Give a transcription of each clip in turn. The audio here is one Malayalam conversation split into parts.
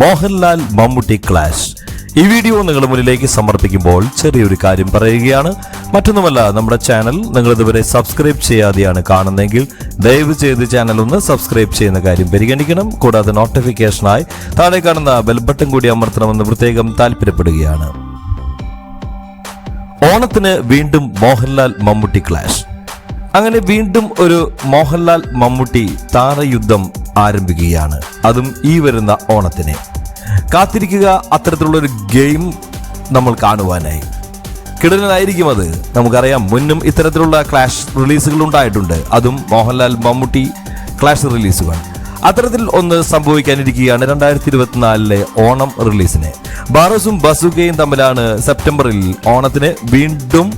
മോഹൻലാൽ മമ്മൂട്ടി ക്ലാഷ്. ഈ വീഡിയോ നിങ്ങളുടെ മുന്നിലേക്ക് സമർപ്പിക്കുമ്പോൾ ചെറിയൊരു കാര്യം പറയുകയാണ്. മറ്റൊന്നുമല്ല നമ്മുടെ ചാനൽ നിങ്ങൾ ഇതുവരെ സബ്സ്ക്രൈബ് ചെയ്യാതെയാണ് കാണുന്നതെങ്കിൽ ദയവ് ചെയ്ത് ചാനൽ ഒന്ന് സബ്സ്ക്രൈബ് ചെയ്യുന്ന കാര്യം പരിഗണിക്കണം. കൂടാതെ നോട്ടിഫിക്കേഷനായി താഴെ കാണുന്ന ബെൽബട്ടൺ കൂടി അമർത്തണമെന്ന് പ്രത്യേകം താല്പര്യപ്പെടുകയാണ്. ഓണത്തിന് വീണ്ടും മോഹൻലാൽ മമ്മൂട്ടി ക്ലാഷ്. അങ്ങനെ വീണ്ടും ഒരു മോഹൻലാൽ മമ്മൂട്ടി താരയുദ്ധം ആരംഭിക്കുകയാണ്. അതും ഈ വരുന്ന ഓണത്തിന്. കാത്തിരിക്കുക അത്തരത്തിലുള്ളൊരു ഗെയിം നമ്മൾ കാണുവാനായി. കിടനായിരിക്കും അത്. നമുക്കറിയാം മുന്നും ഇത്തരത്തിലുള്ള ക്ലാഷ് റിലീസുകൾ ഉണ്ടായിട്ടുണ്ട്. അതും മോഹൻലാൽ മമ്മൂട്ടി ക്ലാഷ് റിലീസുകൾ. അത്തരത്തിൽ ഒന്ന് സംഭവിക്കാനിരിക്കുകയാണ് രണ്ടായിരത്തി ഇരുപത്തിനാലിലെ ഓണം റിലീസിന്. ബാറസും ബസുകയും തമ്മിലാണ് സെപ്റ്റംബറിൽ ഓണത്തിന് വീണ്ടും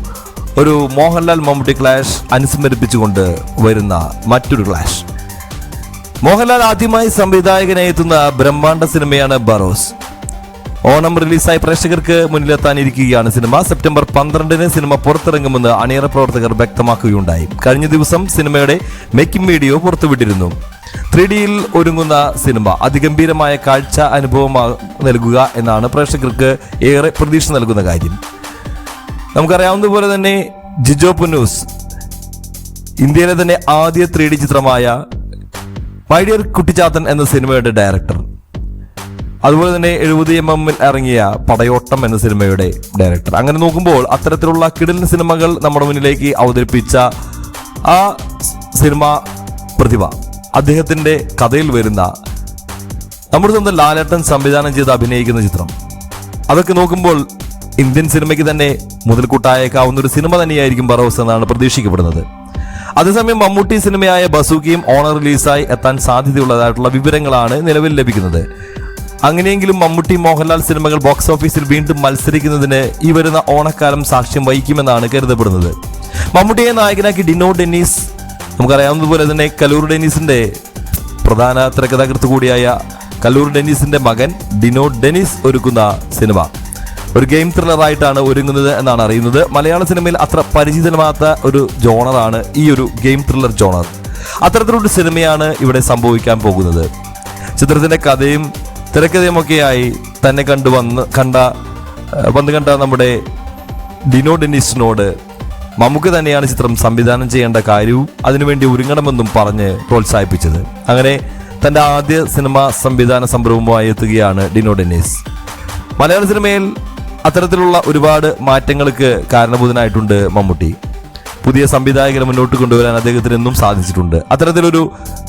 ഒരു മോഹൻലാൽ മമ്മൂട്ടി ക്ലാഷ് അനുസ്മരിപ്പിച്ചുകൊണ്ട് വരുന്ന മറ്റൊരു ക്ലാഷ്. മോഹൻലാൽ ആദ്യമായി സംവിധായകനായി എത്തുന്ന ബ്രഹ്മാണ്ഡ സിനിമയാണ് ബറോസ്. ഓണം റിലീസായി പ്രേക്ഷകർക്ക് മുന്നിലെത്താനിരിക്കുകയാണ് സിനിമ. സെപ്റ്റംബർ പന്ത്രണ്ടിന് സിനിമ പുറത്തിറങ്ങുമെന്ന് അണിയറ പ്രവർത്തകർ വ്യക്തമാക്കുകയുണ്ടായി. കഴിഞ്ഞ ദിവസം സിനിമയുടെ മേക്കിംഗ് വീഡിയോ പുറത്തുവിട്ടിരുന്നു. ത്രീ ഡിയിൽ ഒരുങ്ങുന്ന സിനിമ അതിഗംഭീരമായ കാഴ്ച അനുഭവം നൽകുക എന്നാണ് പ്രേക്ഷകർക്ക് ഏറെ പ്രതീക്ഷ നൽകുന്ന കാര്യം. നമുക്കറിയാവുന്നതുപോലെ തന്നെ ജിജോ പുനൂസ് ഇന്ത്യയിലെ തന്നെ ആദ്യ ത്രീ ഡി ചിത്രമായ മൈ ഡിയർ കുട്ടിച്ചാത്തൻ എന്ന സിനിമയുടെ ഡയറക്ടർ അതുപോലെ തന്നെ എഴുപത് എം എമ്മിൽ ഇറങ്ങിയ പടയോട്ടം എന്ന സിനിമയുടെ ഡയറക്ടർ അങ്ങനെ നോക്കുമ്പോൾ അത്തരത്തിലുള്ള കിടൽ സിനിമകൾ നമ്മുടെ മുന്നിലേക്ക് അവതരിപ്പിച്ച ആ സിനിമ പ്രതിഭ അദ്ദേഹത്തിന്റെ കഥയിൽ വരുന്ന നമ്മുടെ സ്വന്തം ലാലേട്ടൻ സംവിധാനം ചെയ്ത് അഭിനയിക്കുന്ന ചിത്രം. അതൊക്കെ നോക്കുമ്പോൾ ഇന്ത്യൻ സിനിമയ്ക്ക് തന്നെ മുതൽക്കൂട്ടായേക്കാവുന്ന ഒരു സിനിമ തന്നെയായിരിക്കും ബറോസ് എന്നാണ് പ്രതീക്ഷിക്കപ്പെടുന്നത്. അതേസമയം മമ്മൂട്ടി സിനിമയായ ബസൂക്കിയും ഓണർ റിലീസായി എത്താൻ സാധ്യതയുള്ളതായിട്ടുള്ള വിവരങ്ങളാണ് നിലവിൽ ലഭിക്കുന്നത്. അങ്ങനെയെങ്കിലും മമ്മൂട്ടി മോഹൻലാൽ സിനിമകൾ ബോക്സ് ഓഫീസിൽ വീണ്ടും മത്സരിക്കുന്നതിന് ഈ വരുന്ന ഓണക്കാലം സാക്ഷ്യം വഹിക്കുമെന്നാണ് കരുതപ്പെടുന്നത്. മമ്മൂട്ടിയെ നായകനാക്കി ഡിനോ ഡെന്നീസ് നമുക്കറിയാവുന്നതുപോലെ തന്നെ കലൂർ ഡെന്നീസിന്റെ പ്രധാന തിരക്കഥാകൃത്ത് കൂടിയായ കല്ലൂർ ഡെന്നീസിന്റെ മകൻ ഡിനോ ഡെന്നീസ് ഒരുക്കുന്ന സിനിമ. ഒരു ഗെയിം ത്രില്ലറായിട്ടാണ് ഒരുങ്ങുന്നത് എന്നാണ് അറിയുന്നത്. മലയാള സിനിമയിൽ അത്ര പരിചിതമാത്ത ഒരു ജോണറാണ് ഈ ഒരു ഗെയിം ത്രില്ലർ ജോണർ. അത്തരത്തിലൊരു സിനിമയാണ് ഇവിടെ സംഭവിക്കാൻ പോകുന്നത്. ചിത്രത്തിന്റെ കഥയും തിരക്കഥയും ഒക്കെയായി തന്നെ കണ്ടു വന്ന് കണ്ട വന്നു കണ്ട നമ്മുടെ ഡിനോ ഡെന്നിസിനോട് മമ്മൂക്ക് തന്നെയാണ് ചിത്രം സംവിധാനം ചെയ്യേണ്ട കാര്യവും അതിനുവേണ്ടി ഒരുങ്ങണമെന്നും പറഞ്ഞ് പ്രോത്സാഹിപ്പിച്ചത്. അങ്ങനെ തന്റെ ആദ്യ സിനിമ സംവിധാന സംരംഭവുമായി എത്തുകയാണ് ഡിനോ ഡെന്നീസ്. മലയാള സിനിമയിൽ അത്തരത്തിലുള്ള ഒരുപാട് മാറ്റങ്ങൾക്ക് കാരണഭൂതനായിട്ടുണ്ട് മമ്മൂട്ടി. പുതിയ സംവിധായകരെ മുന്നോട്ട് കൊണ്ടുവരാൻ അദ്ദേഹത്തിന് എന്നും സാധിച്ചിട്ടുണ്ട്. അത്തരത്തിലൊരു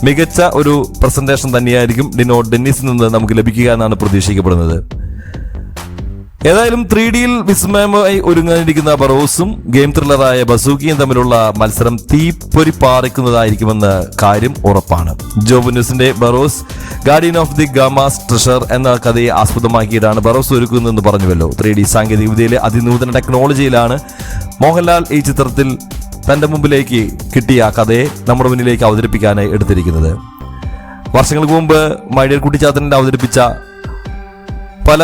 മികച്ച ഒരു പ്രസന്റേഷൻ തന്നെയായിരിക്കും ഡിനോ ഡെന്നിസിൽ നിന്ന് നമുക്ക് ലഭിക്കുക എന്നാണ് പ്രതീക്ഷിക്കപ്പെടുന്നത്. ഏതായാലും ത്രീ ഡിയിൽ വിസ്മയമായി ഒരുങ്ങാനിരിക്കുന്ന ബറോസും ഗെയിം ത്രില്ലറായ ബസൂക്കിയും തമ്മിലുള്ള മത്സരം തീപ്പൊരി പാറിക്കുന്നതായിരിക്കുമെന്ന് കാര്യം ഉറപ്പാണ്. Job Barroz guardian of the Gama's treasure എന്ന കഥയെ ആസ്പദമാക്കിയിട്ടാണ് ബറോസ് ഒരുക്കുന്നതെന്ന് പറഞ്ഞുവല്ലോ. ത്രീ ഡി സാങ്കേതിക വിദ്യയിലെ അതിനൂതന ടെക്നോളജിയിലാണ് മോഹൻലാൽ ഈ ചിത്രത്തിൽ തന്റെ മുമ്പിലേക്ക് കിട്ടിയ കഥയെ നമ്മുടെ മുന്നിലേക്ക് അവതരിപ്പിക്കാനായി എടുത്തിരിക്കുന്നത്. വർഷങ്ങൾക്ക് മുമ്പ് മൈഡിയർ കുട്ടിച്ചാത്തനെ അവതരിപ്പിച്ച പല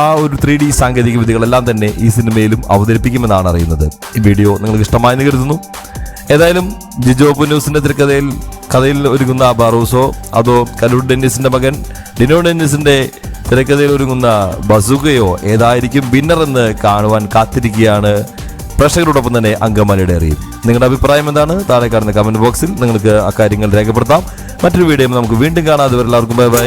ആ ഒരു ത്രീ ഡി സാങ്കേതിക വിദ്യകളെല്ലാം തന്നെ ഈ സിനിമയിലും അവതരിപ്പിക്കുമെന്നാണ് അറിയുന്നത്. ഈ വീഡിയോ നിങ്ങൾക്ക് ഇഷ്ടമായെന്ന് കരുതുന്നു. ഏതായാലും ജിജോ പുന്നൂസിന്റെ തിരക്കഥയിൽ കഥയിൽ ഒരുങ്ങുന്ന ബാറൂസോ അതോ കലൂർ ഡെന്നിസിന്റെ മകൻ ഡിനോ ഡെന്നിസിന്റെ തിരക്കഥയിൽ ഒരുങ്ങുന്ന ബസുകയോ ഏതായിരിക്കും വിന്നർ എന്ന് കാണുവാൻ കാത്തിരിക്കുകയാണ് പ്രേക്ഷകരോടൊപ്പം തന്നെ അങ്കമാലിയുടെ അറിയും നിങ്ങളുടെ അഭിപ്രായം എന്താണ്? താഴെ കാണുന്ന കമന്റ് ബോക്സിൽ നിങ്ങൾക്ക് അക്കാര്യങ്ങൾ രേഖപ്പെടുത്താം. മറ്റൊരു വീഡിയോ നമുക്ക് വീണ്ടും കാണാം. അതുവരെ എല്ലാവർക്കും ബൈ ബൈ